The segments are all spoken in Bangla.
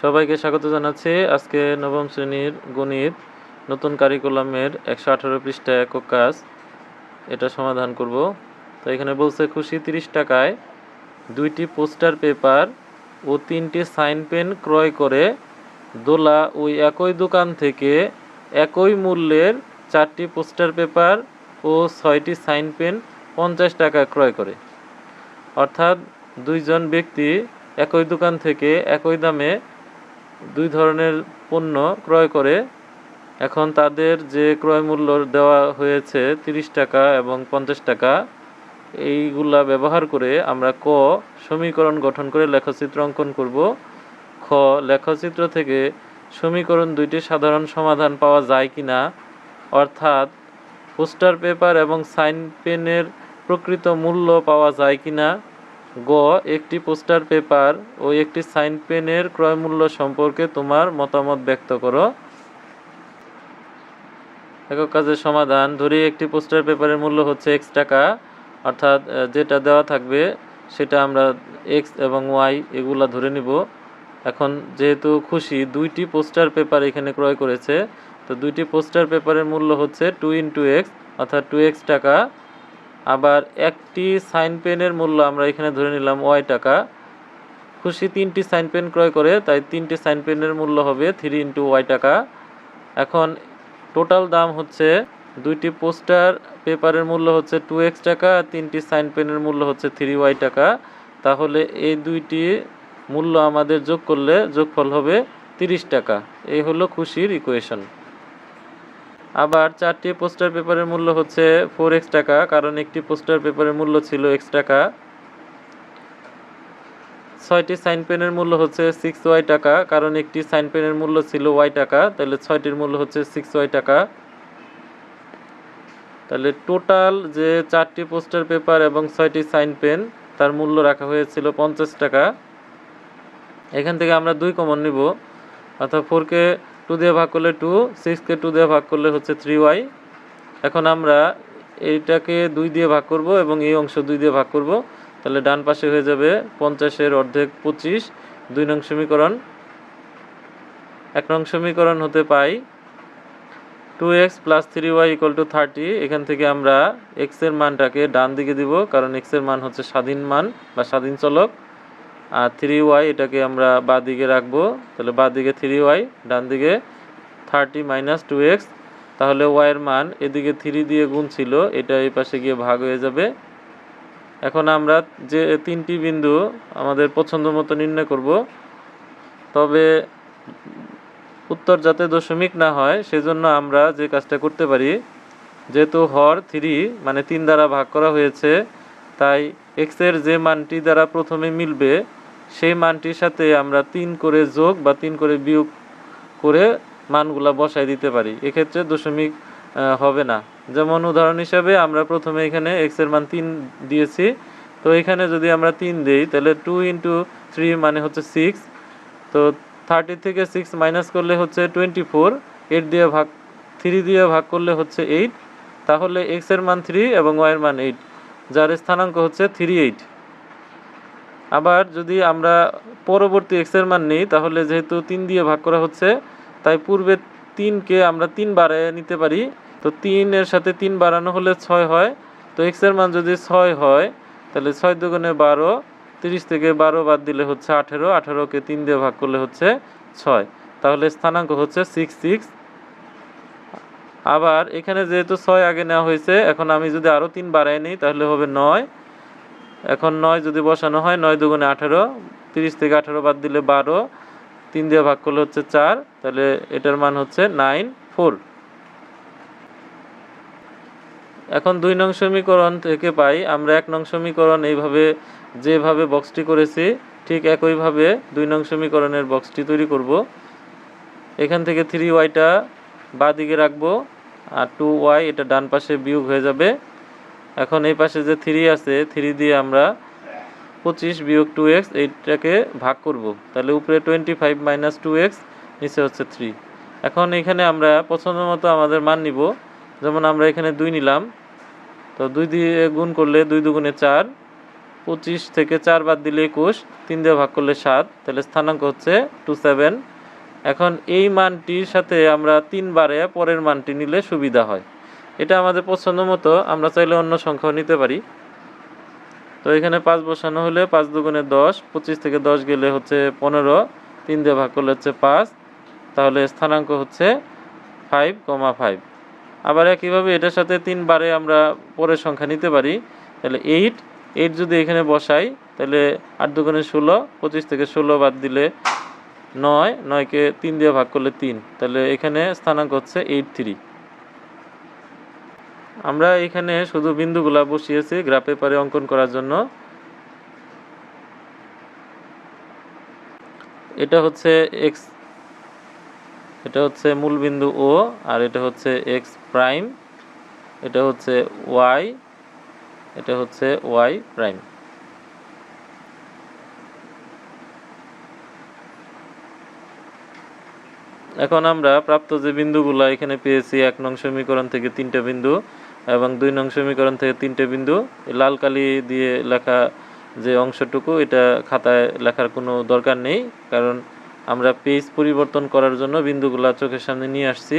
সবাইকে স্বাগত জানাচ্ছি। আজকে নবম শ্রেণির গণিত নতুন কারিকুলামের একশো আঠারো পৃষ্ঠা একক কাজ। এটা সমাধান করব। তো এখানে বলছে, খুশি তিরিশ টাকায় দুইটি পোস্টার পেপার ও তিনটি সাইন পেন ক্রয় করে দোলা ওই একই দোকান থেকে একই মূল্যের চারটি পোস্টার পেপার ও ছয়টি সাইন পেন পঞ্চাশ টাকা ক্রয় করে। অর্থাৎ দুইজন ব্যক্তি একই দোকান থেকে একই দামে দুই ধরনের পণ্য ক্রয় করে। এখন তাদের যে ক্রয় মূল্য দেওয়া হয়েছে তিরিশ টাকা এবং পঞ্চাশ টাকা, এইগুলা ব্যবহার করে আমরা ক সমীকরণ গঠন করে লেখচিত্র অঙ্কন করব। খ, লেখচিত্র থেকে সমীকরণ দুইটি সাধারণ সমাধান পাওয়া যায় কি না অর্থাৎ পোস্টার পেপার এবং সাইন পেনের প্রকৃত মূল্য পাওয়া যায় কি না গ, একটি পোস্টার পেপার ও একটি সাইন পেনের ক্রয় মূল্য সম্পর্কে তোমার মতামত ব্যক্ত করো। একক কাজের সমাধান, ধরি একটি পোস্টার পেপারের মূল্য হচ্ছে এক্স টাকা, অর্থাৎ যেটা দেওয়া থাকবে সেটা আমরা এক্স এবং ওয়াই এগুলা ধরে নিব। এখন যেহেতু খুশি, দুইটি পোস্টার পেপার এখানে ক্রয় করেছে, তো দুইটি পোস্টার পেপারের মূল্য হচ্ছে টু ইন্টু এক্স অর্থাৎ টু এক্স টাকা। আবার একটি সাইন পেনের মূল্য আমরা এখানে ধরে নিলাম ওয়াই টাকা। খুশি তিনটি সাইন পেন ক্রয় করে, তাই তিনটি সাইন পেনের মূল্য হবে থ্রি ইন্টু ওয়াই টাকা। এখন টোটাল দাম হচ্ছে, দুইটি পোস্টার পেপারের মূল্য হচ্ছে টু এক্স টাকা তিনটি সাইন পেনের মূল্য হচ্ছে থ্রি ওয়াই টাকা। তাহলে এই দুইটি মূল্য আমাদের যোগ করলে যোগফল হবে তিরিশ টাকা। এই হলো খুশির ইকুয়েশন আবার চারটি পোস্টার পেপারের মূল্য হচ্ছে ফোর এক্স টাকা, কারণ একটি পোস্টার পেপারের মূল্য ছিল এক্স টাকা। ছয়টি সাইন পেনের মূল্য হচ্ছে সিক্স ওয়াই টাকা, কারণ একটি সাইন পেনের মূল্য ছিল ওয়াই টাকা, তাহলে ছয়টির মূল্য হচ্ছে সিক্স ওয়াই টাকা। তাহলে টোটাল যে চারটি পোস্টার পেপার এবং ছয়টি সাইন পেন, তার মূল্য রাখা হয়েছিল পঞ্চাশ টাকা। এখান থেকে আমরা দুই কমন নিব, অর্থাৎ ফোরকে টু দিয়ে ভাগ করলে টু সিক্সকে টু দিয়ে ভাগ করলে হচ্ছে থ্রি ওয়াই এখন আমরা এইটাকে দুই দিয়ে ভাগ করব এবং এই অংশ দুই দিয়ে ভাগ করব। তাহলে ডান পাশে হয়ে যাবে পঞ্চাশের অর্ধেক পঁচিশ। দুই নং সমীকরণ। এক নং সমীকরণ হতে পাই two X plus three Y equal to thirty এখান থেকে আমরা এক্সের মানটাকে ডান দিকে দিব, কারণ এক্সের মান হচ্ছে স্বাধীন মান বা স্বাধীন চলক। আর থ্রি ওয়াই এটাকে আমরা বা দিকে রাখব। তাহলে বা দিকে থ্রি ওয়াই ডান দিকে থার্টি মাইনাস টু এক্স তাহলে ওয়াইয়ের মান এদিকে থ্রি দিয়ে গুণ ছিল, এটা এই পাশে গিয়ে ভাগ হয়ে যাবে। এখন আমরা যে তিনটি বিন্দু আমাদের পছন্দ মতো নির্ণয় করব, তবে উত্তর যাতে দশমিক না হয়, সেজন্য আমরা যে কাজটা করতে পারি, যেহেতু হর থ্রি মানে তিন দ্বারা ভাগ করা হয়েছে, তাই এক্সের যে মানটি দ্বারা প্রথমে মিলবে সেই মানটির সাথে আমরা তিন করে যোগ বা তিন করে বিয়োগ করে মানগুলা বসাই দিতে পারি। এক্ষেত্রে দশমিক হবে না। যেমন উদাহরণ হিসাবে আমরা প্রথমে এখানে এক্সের মান তিন দিয়েছি। তো এখানে যদি আমরা তিন দিই, তাহলে টু ইন্টু থ্রি মানে হচ্ছে সিক্স তো থার্টি থেকে সিক্স মাইনাস করলে হচ্ছে টোয়েন্টি ফোর এইট দিয়ে ভাগ থ্রি দিয়ে ভাগ করলে হচ্ছে এইট তাহলে এক্সের মান থ্রি এবং ওয়াই এর মান এইট যার স্থানাঙ্ক হচ্ছে থ্রি এইট আবার যদি আমরা পরবর্তী এক্সের মান নিই, তাহলে যেহেতু তিন দিয়ে ভাগ করা হচ্ছে, তাই পূর্বে তিনকে আমরা তিন বাড়ায় নিতে পারি। তো তিনের সাথে তিন বাড়ানো হলে ছয় হয়। তো এক্সের মান যদি ছয় হয়, তাহলে ছয় দুগুণে বারো, তিরিশ থেকে বারো বাদ দিলে হচ্ছে আঠেরো, আঠেরোকে তিন দিয়ে ভাগ করলে হচ্ছে ছয়। তাহলে স্থানাঙ্ক হচ্ছে সিক্স সিক্স আবার এখানে যেহেতু ছয় আগে নেওয়া হয়েছে, এখন আমি যদি আরও তিন বাড়াই নিই, তাহলে হবে নয়। এখন নয় যদি বসানো হয়, নয় দুগুণে আঠেরো, তিরিশ থেকে আঠেরো বাদ দিলে বারো, তিন দিয়ে ভাগ করলে হচ্ছে চার, তাহলে এটার মান হচ্ছে নাইন ফোর। এখন দুই নং সমীকরণ থেকে পাই, আমরা এক নং সমীকরণ এইভাবে, যেভাবে বক্সটি করেছি, ঠিক একইভাবে দুই নং সমীকরণের বক্সটি তৈরি করব। এখান থেকে থ্রি ওয়াইটা বা দিকে রাখব, আর টু ওয়াই এটা ডান পাশে বিয়োগ হয়ে যাবে। এখন এই পাশে যে থ্রি আছে থ্রি দিয়ে আমরা পঁচিশ বিয়োগ টু এক্স এইটাকে ভাগ করব। তাহলে উপরে twenty five minus two X নিচে হচ্ছে থ্রি এখন এখানে আমরা পছন্দ মতো আমাদের মান নিব। যেমন আমরা এখানে দুই নিলাম। তো দুই দিয়ে গুণ করলে দুই দুগুণে চার, পঁচিশ থেকে চার বাদ দিলে একুশ, তিন দিয়ে ভাগ করলে সাত, তাহলে স্থানাঙ্ক হচ্ছে টু সেভেন এখন এই মানটির সাথে আমরা তিনবারে পরের মানটি নিলে সুবিধা হয়। এটা আমাদের পছন্দ মতো, আমরা চাইলে অন্য সংখ্যাও নিতে পারি। তো এখানে পাঁচ বসানো হলে পাঁচ দুগুণে দশ, পঁচিশ থেকে দশ গেলে হচ্ছে পনেরো, তিন দিয়ে ভাগ করলে হচ্ছে পাঁচ। তাহলে স্থানাঙ্ক হচ্ছে ফাইভ কমা ফাইভ আবার একইভাবে এটার সাথে তিনবারে আমরা পরের সংখ্যা নিতে পারি। তাহলে এইট এইট যদি এখানে বসাই, তাহলে আট দুগুণে ষোলো, পঁচিশ থেকে ষোলো বাদ দিলে নয়, নয়কে তিন দিয়ে ভাগ করলে তিন। তাহলে এখানে স্থানাঙ্ক হচ্ছে এইট থ্রি আমরা এখানে শুধু বিন্দুগুলা বসিয়েছি গ্রাফ পেপারে অঙ্কন করার জন্য। এটা হচ্ছে এক্স এটা হচ্ছে মূল বিন্দু ও আর এটা হচ্ছে এক্স প্রাইম এটা হচ্ছে ওয়াই এটা হচ্ছে ওয়াই প্রাইম এখন আমরা প্রাপ্ত যে বিন্দুগুলো এখানে পেয়েছি, এক নং সমীকরণ থেকে তিনটা বিন্দু এবং দুই নং সমীকরণ থেকে তিনটে বিন্দু, লাল কালি দিয়ে লেখা যে অংশটুকু, এটা খাতায় লেখার কোনো দরকার নেই, কারণ আমরা পেজ পরিবর্তন করার জন্য বিন্দুগুলো চোখের সামনে নিয়ে আসছি।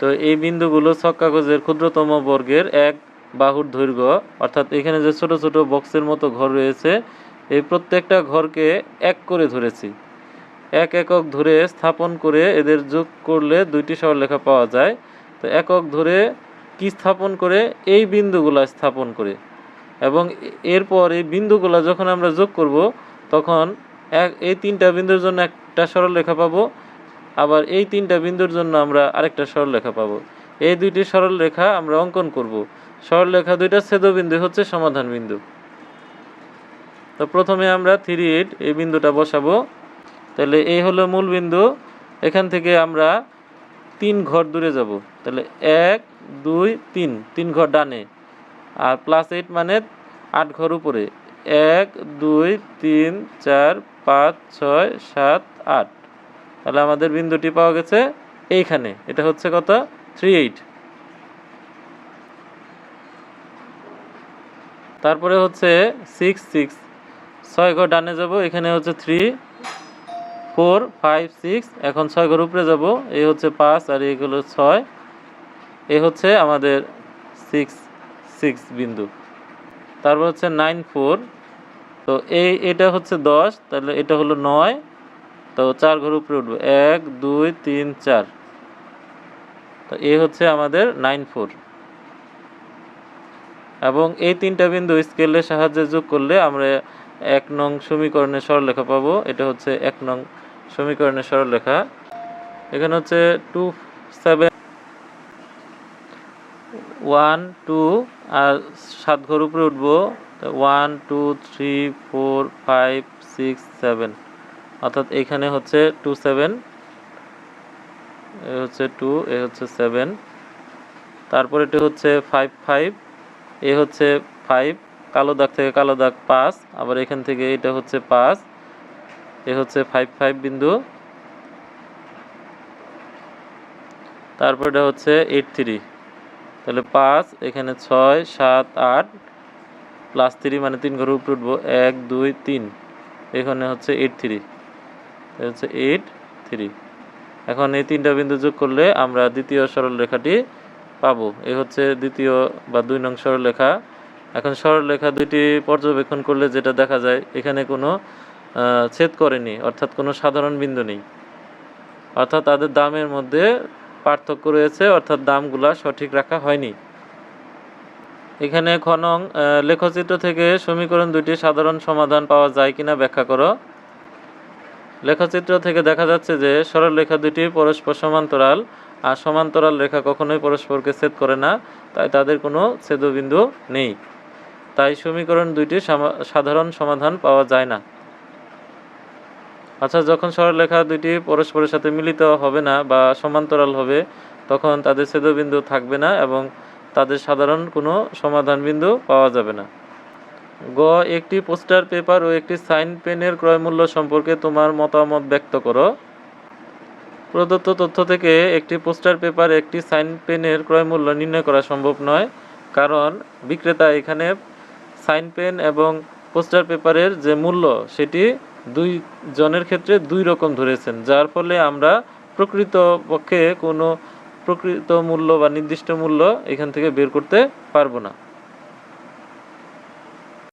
তো এই বিন্দুগুলো ছক কাগজের ক্ষুদ্রতম বর্গের এক বাহুর দৈর্ঘ্য, অর্থাৎ এখানে যে ছোট ছোট বক্সের মতো ঘর রয়েছে, এই প্রত্যেকটা ঘরকে এক করে ধরেছি। এক একক ধরে স্থাপন করে এদের যোগ করলে দুইটি সরলরেখা পাওয়া যায়। তো একক ধরে কি স্থাপন করে? এই বিন্দুগুলা স্থাপন করে। এবং এরপর এই বিন্দুগুলা যখন আমরা যোগ করব, তখন এক এই তিনটা বিন্দুর জন্য একটা সরলরেখা পাবো। আবার এই তিনটা বিন্দুর জন্য আমরা আরেকটা সরলরেখা পাবো। এই দুইটি সরলরেখা আমরা অঙ্কন করব। সরলরেখা দুইটা ছেদবিন্দু হচ্ছে সমাধান বিন্দু। তো প্রথমে আমরা থ্রি এইট এই বিন্দুটা বসাবো। তাহলে এই হলো মূল বিন্দু। এখান থেকে আমরা তিন ঘর দূরে যাব। তাহলে এক, দুই, তিন। তিন ঘর ডানে। আর প্লাস এইট মানে আট ঘর উপরে। এক, দুই, তিন, চার, পাঁচ, ছয়, সাত, আট। তাহলে আমাদের বিন্দুটি পাওয়া গেছে এইখানে। এটা হচ্ছে কত? থ্রি এইট তারপরে হচ্ছে সিক্স সিক্স ছয় ঘর ডানে যাব, এখানে হচ্ছে থ্রি ফোর, ফাইভ, সিক্স, এখন ছয় ঘর উপরে যাব। এই হচ্ছে পাঁচ আর এইগুলো ছয়। এ হচ্ছে আমাদের সিক্স সিক্স বিন্দু। তারপর হচ্ছে নাইন, ফোর। তো এই এটা হচ্ছে দশ, তাহলে এটা হলো নয়। তো চার ঘর উপরে উঠবো। এক, দুই, তিন, চার। তো এ হচ্ছে আমাদের নাইন, ফোর। এবং এই তিনটা বিন্দু স্কেলের সাহায্যে যোগ করলে আমরা এক নং সমীকরণের সরলরেখা পাবো। এটা হচ্ছে এক নং সমীকরণের সরলরেখা এখানে হচ্ছে টু সেভেন ওয়ান টু আর সাত ঘর উপরে উঠবো। One two three four five six seven অর্থাৎ এখানে হচ্ছে টু সেভেন এ হচ্ছে টু এ হচ্ছে সেভেন তারপর এটি হচ্ছে ফাইভ ফাইভ এ হচ্ছে ফাইভ কালো দাগ থেকে কালো দাগ পাঁচ, আবার এখান থেকে এটা হচ্ছে পাঁচ। এ হচ্ছে ফাইভ ফাইভ বিন্দু। তারপর হচ্ছে এইট থ্রি তাহলে পাঁচ, এখানে ছয়, সাত, আট প্লাস থ্রি মানে তিন ঘর উপরে উঠবো, এক, দুই, তিন। এখানে হচ্ছে এইট থ্রি হচ্ছে এইট থ্রি এখন এই তিনটা বিন্দু যোগ করলে আমরা দ্বিতীয় সরল রেখাটি পাবো। এই হচ্ছে দ্বিতীয় বা দুই নং সরলরেখা। এখন সরলরেখা দুইটি পর্যবেক্ষণ করলে যেটা দেখা যায়, এখানে কোনো ছেদ করেনি, অর্থাৎ কোনো সাধারণ বিন্দু নেই। অর্থাৎ তাদের দামের মধ্যে পার্থক্য রয়েছে, অর্থাৎ দামগুলা সঠিক রাখা হয়নি। এখানে খনং লেখচিত্র থেকে সমীকরণ দুটি সাধারণ সমাধান পাওয়া যায় কিনা ব্যাখ্যা করো। লেখচিত্র থেকে দেখা যাচ্ছে যে সরল রেখা দুটি পরস্পর সমান্তরাল, আর সমান্তরাল রেখা কখনোই পরস্পরকে ছেদ করে না, তাই তাদের কোনো ছেদবিন্দু নেই। তাই সমীকরণ দুইটি সাধারণ সমাধান পাওয়া যায় না। আচ্ছা যখন সরলরেখা দুইটি পরস্পরের সাথে মিলিত হবে না বা সমান্তরাল হবে, তখন তাদের ছেদবিন্দু থাকবে না এবং তাদের সাধারণ কোনো সমাধান বিন্দু পাওয়া যাবে না। গ, একটি পোস্টার পেপার ও একটি সাইন পেনের ক্রয় মূল্য সম্পর্কে তোমার মতামত ব্যক্ত করো। প্রদত্ত তথ্য থেকে একটি পোস্টার পেপার একটি সাইন পেনের ক্রয় মূল্য নির্ণয় করা সম্ভব নয়, কারণ বিক্রেতা এখানে সাইন পেন এবং পোস্টার পেপারের যে মূল্য, সেটি দুই জনের ক্ষেত্রে দুই রকম ধরেছেন, যার ফলে আমরা প্রকৃত পক্ষে কোনো প্রকৃত মূল্য বা নির্দিষ্ট মূল্য এখান থেকে বের করতে পারব না।